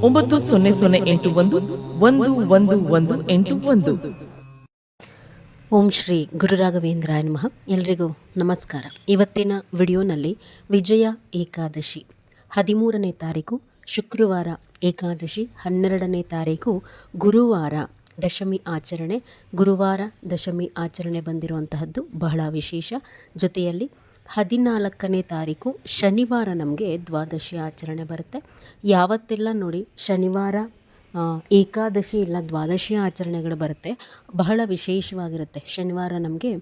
ಒಂಬತ್ತು ಸೊನ್ನೆ ಸೊನ್ನೆ ಎಂಟು ಒಂದು ಒಂದು ಒಂದು ಒಂದು ಎಂಟು ಒಂದು. ಓಂ ಶ್ರೀ ಗುರುರಾಘವೇಂದ್ರಾಯ ನಮಃ. ಎಲ್ರಿಗೂ ನಮಸ್ಕಾರ. ಇವತ್ತಿನ ವಿಡಿಯೋನಲ್ಲಿ ವಿಜಯ ಏಕಾದಶಿ, ಹದಿಮೂರನೇ ತಾರೀಕು, ಶುಕ್ರವಾರ ಏಕಾದಶಿ, ಹನ್ನೆರಡನೇ ತಾರೀಕು, ಗುರುವಾರ ದಶಮಿ ಆಚರಣೆ. ಗುರುವಾರ ದಶಮಿ ಆಚರಣೆ ಬಂದಿರುವಂತಹದ್ದು ಬಹಳ ವಿಶೇಷ. ಜೊತೆಯಲ್ಲಿ ಹದಿನಾಲ್ಕನೇ ತಾರೀಕು ಶನಿವಾರ ನಮಗೆ ದ್ವಾದಶಿ ಆಚರಣೆ ಬರುತ್ತೆ. ಯಾವತ್ತೆಲ್ಲ ನೋಡಿ ಶನಿವಾರ ಏಕಾದಶಿ ಇಲ್ಲ ದ್ವಾದಶಿ ಆಚರಣೆಗಳು ಬರುತ್ತೆ. ಬಹಳ ವಿಶೇಷವಾಗಿರುತ್ತೆ ಶನಿವಾರ ನಮಗೆ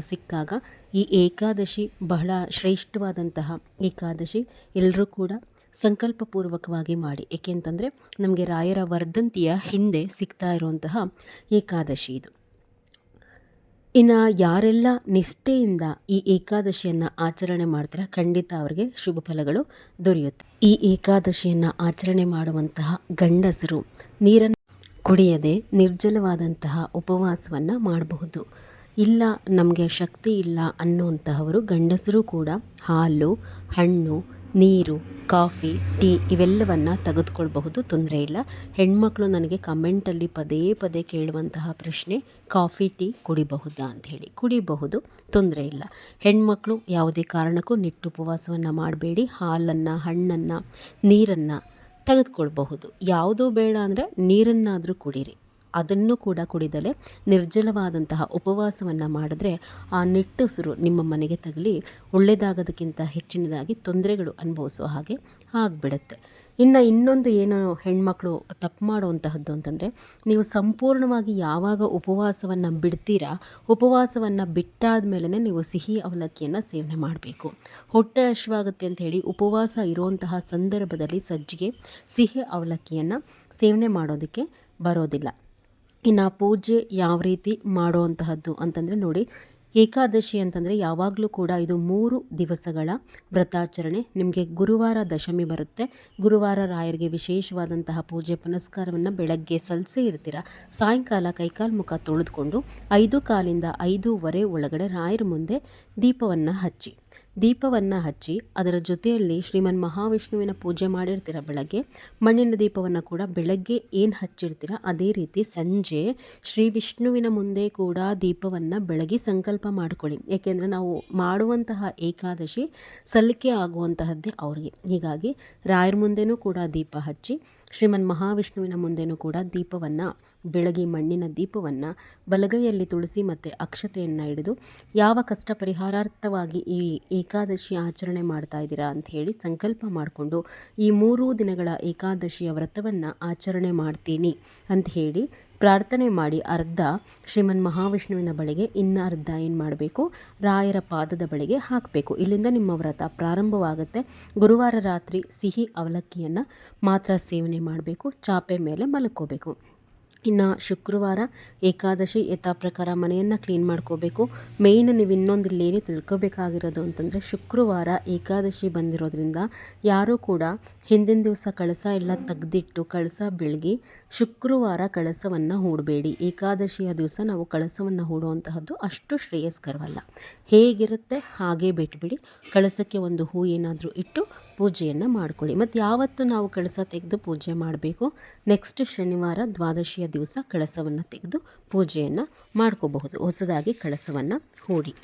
ಸಿಕ್ಕಾಗ. ಈ ಏಕಾದಶಿ ಬಹಳ ಶ್ರೇಷ್ಠವಾದಂತಹ ಏಕಾದಶಿ ಎಲ್ಲರೂ ಕೂಡ ಸಂಕಲ್ಪಪೂರ್ವಕವಾಗಿ ಮಾಡಿ. ಏಕೆಂತಂದರೆ ನಮಗೆ ರಾಯರ ವರ್ಧಂತಿಯ ಹಿಂದೆ ಸಿಗ್ತಾ ಇರುವಂತಹ ಏಕಾದಶಿ ಇದು. ಇನ್ನು ಯಾರೆಲ್ಲ ನಿಷ್ಠೆಯಿಂದ ಈ ಏಕಾದಶಿಯನ್ನು ಆಚರಣೆ ಮಾಡ್ತಾರೆ, ಖಂಡಿತ ಅವರಿಗೆ ಶುಭ ಫಲಗಳು ದೊರೆಯುತ್ತೆ. ಈ ಏಕಾದಶಿಯನ್ನು ಆಚರಣೆ ಮಾಡುವಂತಹ ಗಂಡಸರು ನೀರನ್ನು ಕುಡಿಯದೆ ನಿರ್ಜಲವಾದಂತಹ ಉಪವಾಸವನ್ನು ಮಾಡಬಹುದು. ಇಲ್ಲ, ನಮಗೆ ಶಕ್ತಿ ಇಲ್ಲ ಅನ್ನುವಂತಹವರು ಗಂಡಸರು ಕೂಡ ಹಾಲು, ಹಣ್ಣು, ನೀರು ಕಾಫಿ, ಟೀ ಇವೆಲ್ಲವನ್ನು ತೆಗೆದುಕೊಳ್ಬಹುದು, ತೊಂದರೆ ಇಲ್ಲ. ಹೆಣ್ಮಕ್ಳು ನನಗೆ ಕಮೆಂಟಲ್ಲಿ ಪದೇ ಪದೇ ಕೇಳುವಂತಹ ಪ್ರಶ್ನೆ, ಕಾಫಿ, ಟೀ ಕುಡಿಬಹುದಾ ಹೇಳಿ. ಕುಡಿಬಹುದು, ತೊಂದರೆ ಇಲ್ಲ. ಹೆಣ್ಮಕ್ಳು ಯಾವುದೇ ಕಾರಣಕ್ಕೂ ನಿಟ್ಟು ಉಪವಾಸವನ್ನು ಮಾಡಬೇಡಿ. ಹಾಲನ್ನು, ಹಣ್ಣನ್ನು, ನೀರನ್ನು ತೆಗೆದುಕೊಳ್ಬಹುದು. ಯಾವುದೂ ಬೇಡ ಅಂದರೆ ನೀರನ್ನಾದರೂ ಕುಡೀರಿ. ಅದನ್ನು ಕೂಡ ಕುಡಿದಲೆ ನಿರ್ಜಲವಾದಂತಹ ಉಪವಾಸವನ್ನು ಮಾಡಿದ್ರೆ ಆ ನಿಟ್ಟುಸಿರು ನಿಮ್ಮ ಮನೆಗೆ ತಗಲಿ ಒಳ್ಳೆಯದಾಗೋದಕ್ಕಿಂತ ಹೆಚ್ಚಿನದಾಗಿ ತೊಂದರೆಗಳು ಅನುಭವಿಸೋ ಹಾಗೆ ಆಗಿಬಿಡುತ್ತೆ. ಇನ್ನು ಇನ್ನೊಂದು ಏನು ಹೆಣ್ಮಕ್ಳು ತಪ್ಪು ಮಾಡುವಂತಹದ್ದು ಅಂತಂದರೆ, ನೀವು ಸಂಪೂರ್ಣವಾಗಿ ಯಾವಾಗ ಉಪವಾಸವನ್ನು ಬಿಡ್ತೀರಾ, ಉಪವಾಸವನ್ನು ಬಿಟ್ಟಾದ ಮೇಲೇ ನೀವು ಸಿಹಿ ಅವಲಕ್ಕಿಯನ್ನು ಸೇವನೆ ಮಾಡಬೇಕು. ಹೊಟ್ಟೆ ಹಶ್ವಾಗುತ್ತೆ ಅಂತ ಹೇಳಿ ಉಪವಾಸ ಇರುವಂತಹ ಸಂದರ್ಭದಲ್ಲಿ ಸಜ್ಜಿಗೆ ಸಿಹಿ ಅವಲಕ್ಕಿಯನ್ನು ಸೇವನೆ ಮಾಡೋದಕ್ಕೆ ಬರೋದಿಲ್ಲ. ಇನ್ನು ಪೂಜೆ ಯಾವ ರೀತಿ ಮಾಡುವಂತಹದ್ದು ಅಂತಂದರೆ ನೋಡಿ, ಏಕಾದಶಿ ಅಂತಂದರೆ ಯಾವಾಗಲೂ ಕೂಡ ಇದು ಮೂರು ದಿವಸಗಳ ವ್ರತಾಚರಣೆ. ನಿಮಗೆ ಗುರುವಾರ ದಶಮಿ ಬರುತ್ತೆ. ಗುರುವಾರ ರಾಯರಿಗೆ ವಿಶೇಷವಾದಂತಹ ಪೂಜೆ ಪುನಸ್ಕಾರವನ್ನು ಬೆಳಗ್ಗೆ ಸಲ್ಲಿಸೇ ಇರ್ತೀರ. ಸಾಯಂಕಾಲ ಕೈಕಾಲು ಮುಖ ತೊಳೆದುಕೊಂಡು ಐದು ಕಾಲಿಂದ ಐದೂವರೆ ಒಳಗಡೆ ರಾಯರ ಮುಂದೆ ದೀಪವನ್ನು ಹಚ್ಚಿ. ದೀಪವನ್ನು ಹಚ್ಚಿ ಅದರ ಜೊತೆಯಲ್ಲಿ ಶ್ರೀಮನ್ ಮಹಾವಿಷ್ಣುವಿನ ಪೂಜೆ ಮಾಡಿರ್ತೀರ ಬೆಳಗ್ಗೆ, ಮಣ್ಣಿನ ದೀಪವನ್ನು ಕೂಡ ಬೆಳಗ್ಗೆ ಏನು ಹಚ್ಚಿರ್ತೀರ ಅದೇ ರೀತಿ ಸಂಜೆ ಶ್ರೀ ವಿಷ್ಣುವಿನ ಮುಂದೆ ಕೂಡ ದೀಪವನ್ನು ಬೆಳಗ್ಗೆ ಸಂಕಲ್ಪ ಮಾಡಿಕೊಳ್ಳಿ. ಏಕೆಂದರೆ ನಾವು ಮಾಡುವಂತಹ ಏಕಾದಶಿ ಸಲ್ಲಿಕೆ ಆಗುವಂತಹದ್ದೇ ಅವರಿಗೆ. ಹೀಗಾಗಿ ರಾಯರ ಮುಂದೆನೂ ಕೂಡ ದೀಪ ಹಚ್ಚಿ ಶ್ರೀಮನ್ ಮಹಾವಿಷ್ಣುವಿನ ಮುಂದೆನೂ ಕೂಡ ದೀಪವನ್ನು, ಬೆಳಗಿ ಮಣ್ಣಿನ ದೀಪವನ್ನು, ಬಲಗೈಯಲ್ಲಿ ತುಳಸಿ ಮತ್ತು ಅಕ್ಷತೆಯನ್ನು ಹಿಡಿದು ಯಾವ ಕಷ್ಟ ಪರಿಹಾರಾರ್ಥವಾಗಿ ಈ ಏಕಾದಶಿ ಆಚರಣೆ ಮಾಡ್ತಾ ಇದ್ದೀರಾ ಹೇಳಿ ಸಂಕಲ್ಪ ಮಾಡಿಕೊಂಡು ಈ ಮೂರೂ ದಿನಗಳ ಏಕಾದಶಿಯ ವ್ರತವನ್ನು ಆಚರಣೆ ಮಾಡ್ತೀನಿ ಅಂತ ಹೇಳಿ ಪ್ರಾರ್ಥನೆ ಮಾಡಿ ಅರ್ಧ ಶ್ರೀಮನ್ ಮಹಾವಿಷ್ಣುವಿನ ಬಳಿಗೆ, ಇನ್ನು ಅರ್ಧ ಏನು ಮಾಡಬೇಕು? ರಾಯರ ಪಾದದ ಬಳಿಗೆ ಹಾಕಬೇಕು. ಇಲ್ಲಿಂದ ನಿಮ್ಮ ವ್ರತ ಪ್ರಾರಂಭವಾಗುತ್ತೆ. ಗುರುವಾರ ರಾತ್ರಿ ಸಿಹಿ ಅವಲಕ್ಕಿಯನ್ನು ಮಾತ್ರ ಸೇವನೆ ಮಾಡಬೇಕು. ಚಾಪೆ ಮೇಲೆ ಮಲ್ಕೋಬೇಕು. ಇನ್ನು ಶುಕ್ರವಾರ ಏಕಾದಶಿ ಯಥಾ ಪ್ರಕಾರ ಮನೆಯನ್ನು ಕ್ಲೀನ್ ಮಾಡ್ಕೋಬೇಕು. ಮೇಯ್ನ್ ನೀವು ಇನ್ನೊಂದು ಇಲ್ಲೇನೇ ತಿಳ್ಕೊಬೇಕಾಗಿರೋದು ಅಂತಂದರೆ ಶುಕ್ರವಾರ ಏಕಾದಶಿ ಬಂದಿರೋದ್ರಿಂದ ಯಾರೂ ಕೂಡ ಹಿಂದಿನ ದಿವಸ ಕಳಸ ಎಲ್ಲ ತೆಗೆದಿಟ್ಟು ಕಳಸ ಬೆಳಗ್ಗೆ ಶುಕ್ರವಾರ ಕಳಸವನ್ನು ಹೂಡಬೇಡಿ. ಏಕಾದಶಿಯ ದಿವಸ ನಾವು ಕಳಸವನ್ನು ಹೂಡುವಂತಹದ್ದು ಅಷ್ಟು ಶ್ರೇಯಸ್ಕರವಲ್ಲ. ಹೇಗಿರುತ್ತೆ ಹಾಗೇ ಬಿಟ್ಬಿಡಿ. ಕಳಸಕ್ಕೆ ಒಂದು ಹೂ ಏನಾದರೂ ಇಟ್ಟು ಪೂಜೆಯನ್ನು ಮಾಡ್ಕೊಳ್ಳಿ. ಮತ್ತು ಯಾವತ್ತು ನಾವು ಕಳಸ ತೆಗೆದು ಪೂಜೆ ಮಾಡಬೇಕು? ನೆಕ್ಸ್ಟ್ ಶನಿವಾರ ದ್ವಾದಶಿಯ ದಿವಸ ಕಳಸವನ್ನು ತೆಗೆದು ಪೂಜೆಯನ್ನು ಮಾಡ್ಕೋಬಹುದು. ಹೊಸದಾಗಿ ಕಳಸವನ್ನು ಹೂಡಿ.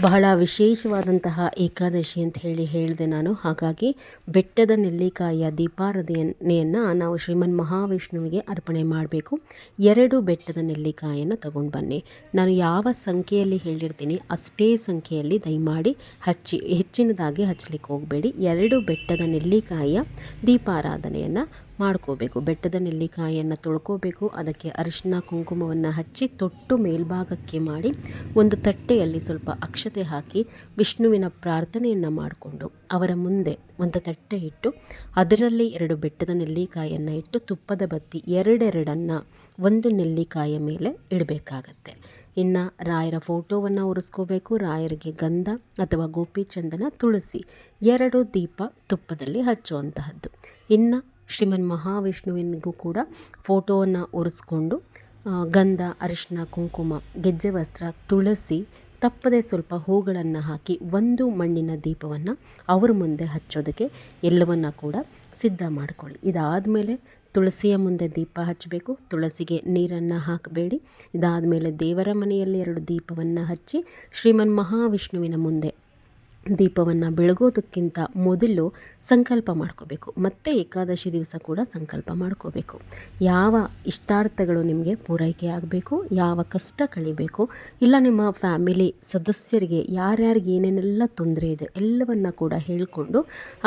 ಬಹಳ ವಿಶೇಷವಾದಂತಹ ಏಕಾದಶಿ ಅಂತ ಹೇಳಿ ಹೇಳಿದೆ ನಾನು. ಹಾಗಾಗಿ ಬೆಟ್ಟದ ನೆಲ್ಲಿಕಾಯಿಯ ದೀಪಾರಾಧನೆಯನ್ನು ನಾವು ಶ್ರೀಮನ್ ಮಹಾವಿಷ್ಣುವಿಗೆ ಅರ್ಪಣೆ ಮಾಡಬೇಕು. ಎರಡು ಬೆಟ್ಟದ ನೆಲ್ಲಿಕಾಯಿಯನ್ನು ತಗೊಂಡು ಬನ್ನಿ. ನಾನು ಯಾವ ಸಂಖ್ಯೆಯಲ್ಲಿ ಹೇಳಿರ್ತೀನಿ ಅಷ್ಟೇ ಸಂಖ್ಯೆಯಲ್ಲಿ ದಯಮಾಡಿ ಹಚ್ಚಿ, ಹೆಚ್ಚಿನದಾಗಿ ಹಚ್ಚಲಿಕ್ಕೆ ಹೋಗಬೇಡಿ. ಎರಡು ಬೆಟ್ಟದ ನೆಲ್ಲಿಕಾಯಿಯ ದೀಪಾರಾಧನೆಯನ್ನು ಮಾಡ್ಕೋಬೇಕು. ಬೆಟ್ಟದ ನೆಲ್ಲಿಕಾಯಿಯನ್ನು ತೊಳ್ಕೋಬೇಕು. ಅದಕ್ಕೆ ಅರಿಶಿನ ಕುಂಕುಮವನ್ನು ಹಚ್ಚಿ ತೊಟ್ಟು ಮೇಲ್ಭಾಗಕ್ಕೆ ಮಾಡಿ ಒಂದು ತಟ್ಟೆಯಲ್ಲಿ ಸ್ವಲ್ಪ ಅಕ್ಷತೆ ಹಾಕಿ ವಿಷ್ಣುವಿನ ಪ್ರಾರ್ಥನೆಯನ್ನು ಮಾಡಿಕೊಂಡು ಅವರ ಮುಂದೆ ಒಂದು ತಟ್ಟೆ ಇಟ್ಟು ಅದರಲ್ಲಿ ಎರಡು ಬೆಟ್ಟದ ನೆಲ್ಲಿಕಾಯಿಯನ್ನು ಇಟ್ಟು ತುಪ್ಪದ ಬತ್ತಿ ಎರಡೆರಡನ್ನು ಒಂದು ನೆಲ್ಲಿಕಾಯಿಯ ಮೇಲೆ ಇಡಬೇಕಾಗತ್ತೆ. ಇನ್ನು ರಾಯರ ಫೋಟೋವನ್ನು ಉರಿಸ್ಕೋಬೇಕು. ರಾಯರಿಗೆ ಗಂಧ ಅಥವಾ ಗೋಪಿಚಂದನ ತುಳಸಿ ಎರಡು ದೀಪ ತುಪ್ಪದಲ್ಲಿ ಹಚ್ಚುವಂತಹದ್ದು. ಇನ್ನು ಶ್ರೀಮನ್ ಮಹಾವಿಷ್ಣುವಿನಿಗೂ ಕೂಡ ಫೋಟೋವನ್ನು ಒರೆಸ್ಕೊಂಡು ಗಂಧ ಅರಿಶಿನ ಕುಂಕುಮ, ಗೆಜ್ಜೆ ವಸ್ತ್ರ, ತುಳಸಿ, ತಪ್ಪದೆ ಸ್ವಲ್ಪ ಹೂಗಳನ್ನು ಹಾಕಿ ಒಂದು ಮಣ್ಣಿನ ದೀಪವನ್ನು ಅವ್ರ ಮುಂದೆ ಹಚ್ಚೋದಕ್ಕೆ ಎಲ್ಲವನ್ನು ಕೂಡ ಸಿದ್ಧ ಮಾಡಿಕೊಳ್ಳಿ. ಇದಾದಮೇಲೆ ತುಳಸಿಯ ಮುಂದೆ ದೀಪ ಹಚ್ಚಬೇಕು. ತುಳಸಿಗೆ ನೀರನ್ನು ಹಾಕಬೇಡಿ. ಇದಾದಮೇಲೆ ದೇವರ ಮನೆಯಲ್ಲಿ ಎರಡು ದೀಪವನ್ನು ಹಚ್ಚಿ ಶ್ರೀಮನ್ ಮಹಾವಿಷ್ಣುವಿನ ಮುಂದೆ ದೀಪವನ್ನು ಬೆಳಗೋದಕ್ಕಿಂತ ಮೊದಲು ಸಂಕಲ್ಪ ಮಾಡ್ಕೋಬೇಕು. ಮತ್ತೆ ಏಕಾದಶಿ ದಿವಸ ಕೂಡ ಸಂಕಲ್ಪ ಮಾಡ್ಕೋಬೇಕು. ಯಾವ ಇಷ್ಟಾರ್ಥಗಳು ನಿಮಗೆ ಪೂರೈಕೆ ಆಗಬೇಕು, ಯಾವ ಕಷ್ಟ ಕಳಿಬೇಕು, ಇಲ್ಲ ನಿಮ್ಮ ಫ್ಯಾಮಿಲಿ ಸದಸ್ಯರಿಗೆ ಯಾರ್ಯಾರಿಗೆ ಏನೇನೆಲ್ಲ ತೊಂದರೆ ಇದೆ ಎಲ್ಲವನ್ನು ಕೂಡ ಹೇಳಿಕೊಂಡು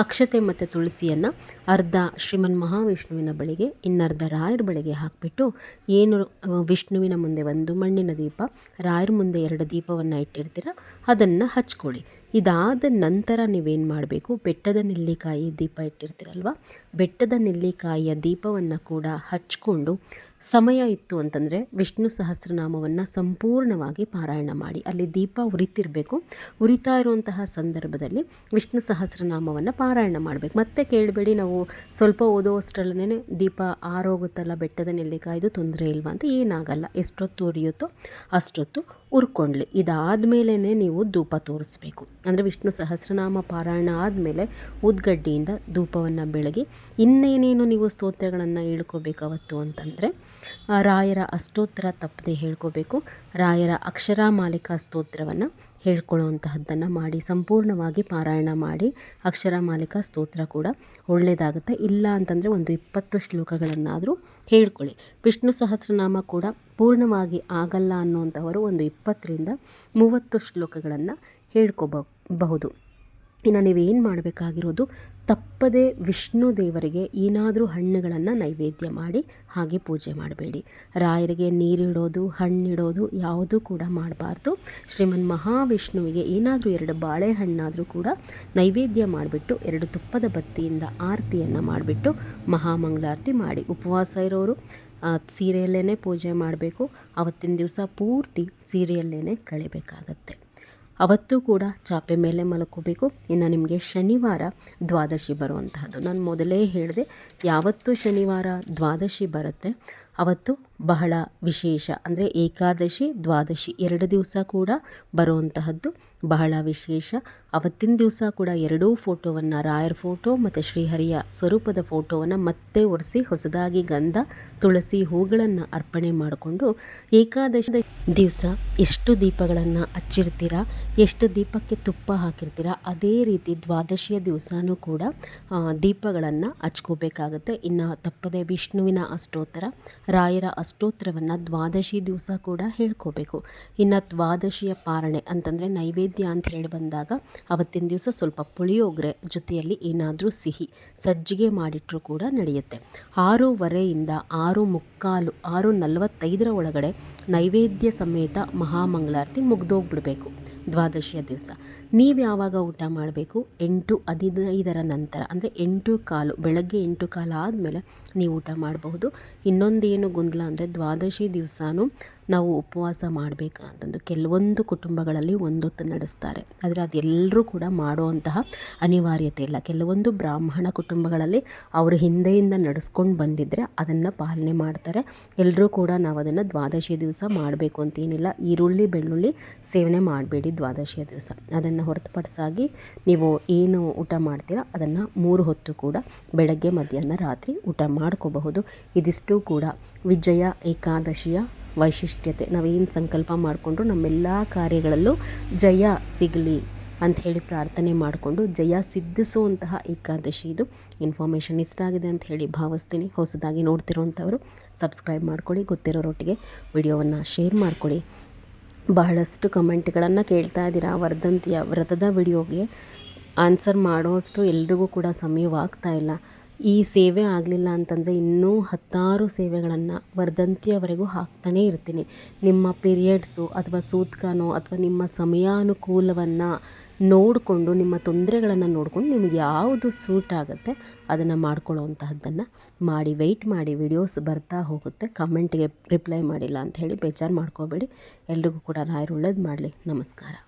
ಅಕ್ಷತೆ ಮತ್ತು ತುಳಸಿಯನ್ನು ಅರ್ಧ ಶ್ರೀಮನ್ ಮಹಾವಿಷ್ಣುವಿನ ಬಳಿಗೆ, ಇನ್ನರ್ಧ ರಾಯರ ಬಳಿಗೆ ಹಾಕಿಬಿಟ್ಟು ಏನು ವಿಷ್ಣುವಿನ ಮುಂದೆ ಒಂದು ಮಣ್ಣಿನ ದೀಪ, ರಾಯರ ಮುಂದೆ ಎರಡು ದೀಪವನ್ನು ಇಟ್ಟಿರ್ತೀರ ಅದನ್ನು ಹಚ್ಕೊಳ್ಳಿ. ಇದಾದ ನಂತರ ನೀವೇನು ಮಾಡಬೇಕು? ಬೆಟ್ಟದ ನೆಲ್ಲಿಕಾಯಿ ದೀಪ ಇಟ್ಟಿರ್ತೀರಲ್ವ? ಬೆಟ್ಟದ ನೆಲ್ಲಿಕಾಯಿಯ ದೀಪವನ್ನು ಕೂಡ ಹಚ್ಕೊಂಡು ಸಮಯ ಇತ್ತು ಅಂತಂದರೆ ವಿಷ್ಣು ಸಹಸ್ರನಾಮವನ್ನು ಸಂಪೂರ್ಣವಾಗಿ ಪಾರಾಯಣ ಮಾಡಿ. ಅಲ್ಲಿ ದೀಪ ಉರಿತಿರಬೇಕು. ಉರಿತಾ ಇರುವಂತಹ ಸಂದರ್ಭದಲ್ಲಿ ವಿಷ್ಣು ಸಹಸ್ರನಾಮವನ್ನು ಪಾರಾಯಣ ಮಾಡಬೇಕು. ಮತ್ತೆ ಕೇಳಬೇಡಿ, ನಾವು ಸ್ವಲ್ಪ ಓದೋವಷ್ಟರಲ್ಲೇ ದೀಪ ಆರೋಗುತ್ತಲ್ಲ, ಬೆಟ್ಟದ ನೆಲ್ಲಿಕಾಯ್ದು ತೊಂದರೆ ಇಲ್ವಾ ಅಂತ ಏನಾಗಲ್ಲ. ಎಷ್ಟೊತ್ತು ಉರಿಯುತ್ತೋ ಅಷ್ಟೊತ್ತು ಉರ್ಕೊಳ್ಳಿ ಇದಾದಮೇಲೆ ನೀವು ಧೂಪ ತೋರಿಸ್ಬೇಕು. ಅಂದರೆ ವಿಷ್ಣು ಸಹಸ್ರನಾಮ ಪಾರಾಯಣ ಆದಮೇಲೆ ಉದ್ಗಡ್ಡಿಯಿಂದ ಧೂಪವನ್ನು ಬೆಳಗಿ ಇನ್ನೇನೇನು ನೀವು ಸ್ತೋತ್ರಗಳನ್ನು ಹೇಳ್ಕೋಬೇಕು ಅವತ್ತು ಅಂತಂದರೆ ರಾಯರ ಅಷ್ಟೋತ್ತರ ತಪ್ಪದೆ ಹೇಳ್ಕೋಬೇಕು. ರಾಯರ ಅಕ್ಷರ ಮಾಲಿಕಾ ಸ್ತೋತ್ರವನ್ನು ಹೇಳ್ಕೊಳ್ಳುವಂತಹದ್ದನ್ನು ಮಾಡಿ, ಸಂಪೂರ್ಣವಾಗಿ ಪಾರಾಯಣ ಮಾಡಿ, ಅಕ್ಷರ ಮಾಲಿಕಾ ಸ್ತೋತ್ರ ಕೂಡ ಒಳ್ಳೆಯದಾಗುತ್ತೆ ಇಲ್ಲ ಅಂತಂದರೆ ಒಂದು ಇಪ್ಪತ್ತು ಶ್ಲೋಕಗಳನ್ನಾದರೂ ಹೇಳ್ಕೊಳ್ಳಿ. ವಿಷ್ಣು ಸಹಸ್ರನಾಮ ಕೂಡ ಪೂರ್ಣವಾಗಿ ಆಗಲ್ಲ ಅನ್ನುವಂಥವರು ಒಂದು ಇಪ್ಪತ್ತರಿಂದ ಮೂವತ್ತು ಶ್ಲೋಕಗಳನ್ನು ಹೇಳ್ಕೋಬಹುದು ಇನ್ನು ನೀವೇನು ಮಾಡಬೇಕಾಗಿರೋದು, ತಪ್ಪದೆ ವಿಷ್ಣು ದೇವರಿಗೆ ಏನಾದರೂ ಹಣ್ಣುಗಳನ್ನು ನೈವೇದ್ಯ ಮಾಡಿ ಹಾಗೆ ಪೂಜೆ ಮಾಡಬೇಡಿ. ರಾಯರಿಗೆ ನೀರಿಡೋದು, ಹಣ್ಣಿಡೋದು ಯಾವುದೂ ಕೂಡ ಮಾಡಬಾರ್ದು. ಶ್ರೀಮನ್ ಮಹಾವಿಷ್ಣುವಿಗೆ ಏನಾದರೂ ಎರಡು ಬಾಳೆಹಣ್ಣಾದರೂ ಕೂಡ ನೈವೇದ್ಯ ಮಾಡಿಬಿಟ್ಟು ಎರಡು ತುಪ್ಪದ ಬತ್ತಿಯಿಂದ ಆರತಿಯನ್ನು ಮಾಡಿಬಿಟ್ಟು ಮಹಾಮಂಗಳಾರತಿ ಮಾಡಿ. ಉಪವಾಸ ಇರೋರು ಸೀರೆಯಲ್ಲೇ ಪೂಜೆ ಮಾಡಬೇಕು. ಅವತ್ತಿನ ದಿವಸ ಪೂರ್ತಿ ಸೀರೆಯಲ್ಲೇ ಕಳಿಬೇಕಾಗತ್ತೆ. ಅವತ್ತು ಕೂಡ ಚಾಪೆ ಮೇಲೆ ಮಲ್ಕೋಬೇಕು ಇನ್ನು ನಿಮಗೆ ಶನಿವಾರ ದ್ವಾದಶಿ ಬರುವಂತಹದ್ದು. ನಾನು ಮೊದಲೇ ಹೇಳಿದೆ, ಯಾವತ್ತು ಶನಿವಾರ ದ್ವಾದಶಿ ಬರುತ್ತೆ. ಅವತ್ತು ಬಹಳ ವಿಶೇಷ ಅಂದರೆ ಏಕಾದಶಿ, ದ್ವಾದಶಿ ಎರಡು ದಿವಸ ಕೂಡ ಬರುವಂತಹದ್ದು. ಬಹಳ ವಿಶೇಷ. ಅವತ್ತಿನ ದಿವಸ ಕೂಡ ಎರಡೂ ಫೋಟೋವನ್ನು, ರಾಯರ ಫೋಟೋ ಮತ್ತು ಶ್ರೀಹರಿಯ ಸ್ವರೂಪದ ಫೋಟೋವನ್ನು ಮತ್ತೆ ಒರೆಸಿ ಹೊಸದಾಗಿ ಗಂಧ, ತುಳಸಿ ಹೂಗಳನ್ನು ಅರ್ಪಣೆ ಮಾಡಿಕೊಂಡು ಏಕಾದಶಿ ದಿವಸ ಎಷ್ಟು ದೀಪಗಳನ್ನು ಹಚ್ಚಿರ್ತೀರಾ, ಎಷ್ಟು ದೀಪಕ್ಕೆ ತುಪ್ಪ ಹಾಕಿರ್ತೀರಾ, ಅದೇ ರೀತಿ ದ್ವಾದಶಿಯ ದಿವಸನೂ ಕೂಡ ದೀಪಗಳನ್ನು ಹಚ್ಕೋಬೇಕಾಗುತ್ತೆ. ಇನ್ನು ತಪ್ಪದೆ ವಿಷ್ಣುವಿನ ಅಷ್ಟೋತ್ತರ, ರಾಯರ ಅಷ್ಟೋತ್ತರವನ್ನು ದ್ವಾದಶಿ ದಿವಸ ಕೂಡ ಹೇಳ್ಕೋಬೇಕು. ಇನ್ನು ದ್ವಾದಶಿಯ ಪಾರಣೆ ಅಂತಂದರೆ ನೈವೇದ್ಯ ಅಂತ ಹೇಳಿ ಬಂದಾಗ ಅವತ್ತಿನ ದಿವಸ ಸ್ವಲ್ಪ ಪುಳಿಯೋಗರೆ ಜೊತೆಯಲ್ಲಿ ಏನಾದರೂ ಸಿಹಿ ಸಜ್ಜಿಗೆ ಮಾಡಿಟ್ಟರೂ ಕೂಡ ನಡೆಯುತ್ತೆ. ಆರೂವರೆಯಿಂದ ಆರು ಮುಕ್ಕಾಲು, ಆರು ನಲವತ್ತೈದರ ಒಳಗಡೆ ನೈವೇದ್ಯ ಸಮೇತ ಮಹಾಮಂಗಳಾರತಿ ಮುಗ್ದೋಗ್ಬಿಡಬೇಕು. ದ್ವಾದಶಿಯ ದಿವಸ. ನೀವು ಯಾವಾಗ ಊಟ ಮಾಡಬೇಕು? ಎಂಟು ಹದಿನೈದರ ನಂತರ. ಅಂದರೆ ಎಂಟು ಕಾಲು, ಬೆಳಗ್ಗೆ ಎಂಟು ಕಾಲು ಆದಮೇಲೆ ನೀವು ಊಟ ಮಾಡಬಹುದು. ಇನ್ನೊಂದೇನು ಗೊಂದಲ ಅಂದರೆ ದ್ವಾದಶಿ ದಿವಸನೂ ನಾವು ಉಪವಾಸ ಮಾಡಬೇಕಂತಂದು ಕೆಲವೊಂದು ಕುಟುಂಬಗಳಲ್ಲಿ ಒಂದೊತ್ತು ನಡೆಸ್ತಾರೆ. ಆದರೆ ಅದೆಲ್ಲರೂ ಕೂಡ ಮಾಡುವಂತಹ ಅನಿವಾರ್ಯತೆ ಇಲ್ಲ. ಕೆಲವೊಂದು ಬ್ರಾಹ್ಮಣ ಕುಟುಂಬಗಳಲ್ಲಿ ಅವರು ಹಿಂದೆಯಿಂದ ನಡೆಸ್ಕೊಂಡು ಬಂದಿದ್ದರೆ ಅದನ್ನು ಪಾಲನೆ ಮಾಡ್ತಾರೆ. ಎಲ್ಲರೂ ಕೂಡ ನಾವು ಅದನ್ನು ದ್ವಾದಶಿ ದಿವಸ ಮಾಡಬೇಕು ಅಂತೇನಿಲ್ಲ ಈರುಳ್ಳಿ, ಬೆಳ್ಳುಳ್ಳಿ ಸೇವನೆ ಮಾಡಬೇಡಿ ದ್ವಾದಶಿಯ ದಿವಸ. ಅದನ್ನು ಹೊರತುಪಡಿಸಾಗಿ ನೀವು ಏನು ಊಟ ಮಾಡ್ತೀರಾ ಅದನ್ನು ಮೂರು ಹೊತ್ತು ಕೂಡ ಬೆಳಗ್ಗೆ, ಮಧ್ಯಾಹ್ನ, ರಾತ್ರಿ ಊಟ ಮಾಡ್ಕೋಬಹುದು. ಇದಿಷ್ಟು ಕೂಡ ವಿಜಯ ಏಕಾದಶಿಯ ವೈಶಿಷ್ಟ್ಯತೆ. ನಾವೇನು ಸಂಕಲ್ಪ ಮಾಡಿಕೊಂಡ್ರು ನಮ್ಮೆಲ್ಲ ಕಾರ್ಯಗಳಲ್ಲೂ ಜಯ ಸಿಗಲಿ ಹೇಳಿ ಪ್ರಾರ್ಥನೆ ಮಾಡಿಕೊಂಡು ಜಯ ಸಿದ್ಧಿಸುವಂತಹ ಏಕಾದಶಿ ಇದು. ಇನ್ಫಾರ್ಮೇಷನ್ ಇಷ್ಟ ಆಗಿದೆ ಅಂತ ಹೇಳಿ ಭಾವಿಸ್ತೀನಿ. ಹೊಸದಾಗಿ ನೋಡ್ತಿರುವಂಥವರು ಸಬ್ಸ್ಕ್ರೈಬ್ ಮಾಡ್ಕೊಳ್ಳಿ. ಗೊತ್ತಿರೋರೊಟ್ಟಿಗೆ ವಿಡಿಯೋವನ್ನು ಶೇರ್ ಮಾಡ್ಕೊಳ್ಳಿ. ಬಹಳಷ್ಟು ಕಮೆಂಟ್ಗಳನ್ನು ಕೇಳ್ತಾ ಇದ್ದೀರಾ. ವರ್ಧಂತಿಯ ವ್ರತದ ವಿಡಿಯೋಗೆ ಆನ್ಸರ್ ಮಾಡೋಷ್ಟು ಎಲ್ರಿಗೂ ಕೂಡ ಸಮಯವಾಗ್ತಾ ಇಲ್ಲ. ಈ ಸೇವೆ ಆಗಲಿಲ್ಲ ಅಂತಂದರೆ ಇನ್ನೂ ಹತ್ತಾರು ಸೇವೆಗಳನ್ನು ವರ್ಧಂತಿಯವರೆಗೂ ಹಾಕ್ತಾನೇ ಇರ್ತೀನಿ. ನಿಮ್ಮ ಪೀರಿಯಡ್ಸು ಅಥವಾ ಸೂತ್ಕನೋ ಅಥವಾ ನಿಮ್ಮ ಸಮಯಾನುಕೂಲವನ್ನು ನೋಡಿಕೊಂಡು, ನಿಮ್ಮ ತೊಂದರೆಗಳನ್ನು ನೋಡಿಕೊಂಡು ನಿಮಗೆ ಯಾವುದು ಸೂಟ್ ಆಗುತ್ತೆ ಅದನ್ನು ಮಾಡ್ಕೊಳ್ಳೋವಂತಹದ್ದನ್ನು ಮಾಡಿ ವೆಯ್ಟ್ ಮಾಡಿ ವಿಡಿಯೋಸ್ ಬರ್ತಾ ಹೋಗುತ್ತೆ. ಕಮೆಂಟ್ಗೆ ರಿಪ್ಲೈ ಮಾಡಿಲ್ಲ ಅಂತ ಹೇಳಿ ಬೇಜಾರು ಮಾಡ್ಕೋಬೇಡಿ. ಎಲ್ರಿಗೂ ಕೂಡ ರಾಯರು ಒಳ್ಳೇದು ಮಾಡಲಿ. ನಮಸ್ಕಾರ.